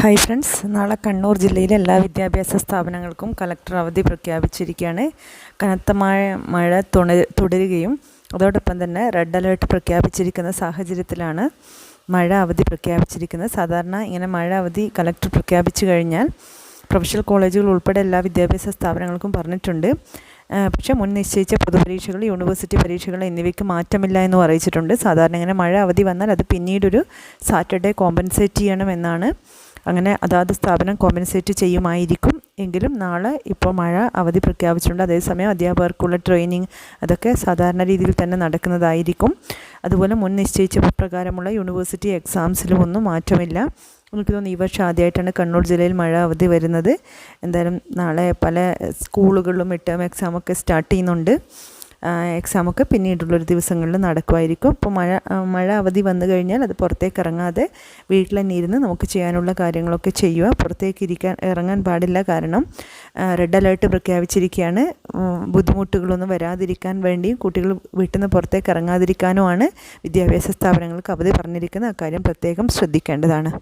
Hi friends നാളെ കണ്ണൂർ ജില്ലയിലെ എല്ലാ വിദ്യാഭ്യാസ സ്ഥാപനങ്ങൾക്കും കലക്ടർ അവധി പ്രഖ്യാപിച്ചിരിക്കുകയാണ്. കനത്ത മഴ മഴ തുടരുകയും അതോടൊപ്പം തന്നെ റെഡ് അലേർട്ട് പ്രഖ്യാപിച്ചിരിക്കുന്ന സാഹചര്യത്തിലാണ് മഴ അവധി പ്രഖ്യാപിച്ചിരിക്കുന്നത്. സാധാരണ ഇങ്ങനെ മഴ അവധി കലക്ടർ പ്രഖ്യാപിച്ചു കഴിഞ്ഞാൽ പ്രൊഫഷണൽ കോളേജുകൾ ഉൾപ്പെടെ എല്ലാ വിദ്യാഭ്യാസ സ്ഥാപനങ്ങൾക്കും പറഞ്ഞിട്ടുണ്ട്. പക്ഷേ മുൻ നിശ്ചയിച്ച പൊതുപരീക്ഷകൾ യൂണിവേഴ്സിറ്റി പരീക്ഷകൾ എന്നിവയ്ക്ക് മാറ്റമില്ല എന്ന് അറിയിച്ചിട്ടുണ്ട്. സാധാരണ ഇങ്ങനെ മഴ അവധി വന്നാൽ അത് പിന്നീടൊരു സാറ്റർഡേ കോമ്പൻസേറ്റ് ചെയ്യണമെന്നാണ് അങ്ങനെ അതാത് സ്ഥാപനം കോമ്പൻസേറ്റ് ചെയ്യുമായിരിക്കും. എങ്കിലും നാളെ ഇപ്പോൾ മഴ അവധി പ്രഖ്യാപിച്ചിട്ടുണ്ട്. അതേസമയം അധ്യാപകർക്കുള്ള ട്രെയിനിങ് അതൊക്കെ സാധാരണ രീതിയിൽ തന്നെ നടക്കുന്നതായിരിക്കും. അതുപോലെ മുൻ നിശ്ചയിച്ച പ്രകാരമുള്ള യൂണിവേഴ്സിറ്റി എക്സാംസിലും ഒന്നും മാറ്റമില്ല. എനിക്ക് തോന്നുന്നു ഈ വർഷം ആദ്യമായിട്ടാണ് കണ്ണൂർ ജില്ലയിൽ മഴ അവധി വരുന്നത്. എന്തായാലും നാളെ പല സ്കൂളുകളിലും മിഡ് ടേം എക്സാമൊക്കെ സ്റ്റാർട്ട് ചെയ്യുന്നുണ്ട്. എക്സാമൊക്കെ പിന്നീടുള്ളൊരു ദിവസങ്ങളിൽ നടക്കുമായിരിക്കും. അപ്പോൾ മഴ മഴ അവധി വന്നു കഴിഞ്ഞാൽ അത് പുറത്തേക്ക് ഇറങ്ങാതെ വീട്ടിൽ തന്നെ ഇരുന്ന് നമുക്ക് ചെയ്യാനുള്ള കാര്യങ്ങളൊക്കെ ചെയ്യുക. പുറത്തേക്ക് ഇരിക്കാൻ ഇറങ്ങാൻ പാടില്ല കാരണം റെഡ് അലേർട്ട് പ്രഖ്യാപിച്ചിരിക്കുകയാണ്. ബുദ്ധിമുട്ടുകളൊന്നും വരാതിരിക്കാൻ വേണ്ടിയും കുട്ടികൾ വീട്ടിൽ നിന്ന് പുറത്തേക്ക് ഇറങ്ങാതിരിക്കാനുമാണ് വിദ്യാഭ്യാസ സ്ഥാപനങ്ങൾക്ക് അവധി പറഞ്ഞിരിക്കുന്നത്. അക്കാര്യം പ്രത്യേകം ശ്രദ്ധിക്കേണ്ടതാണ്.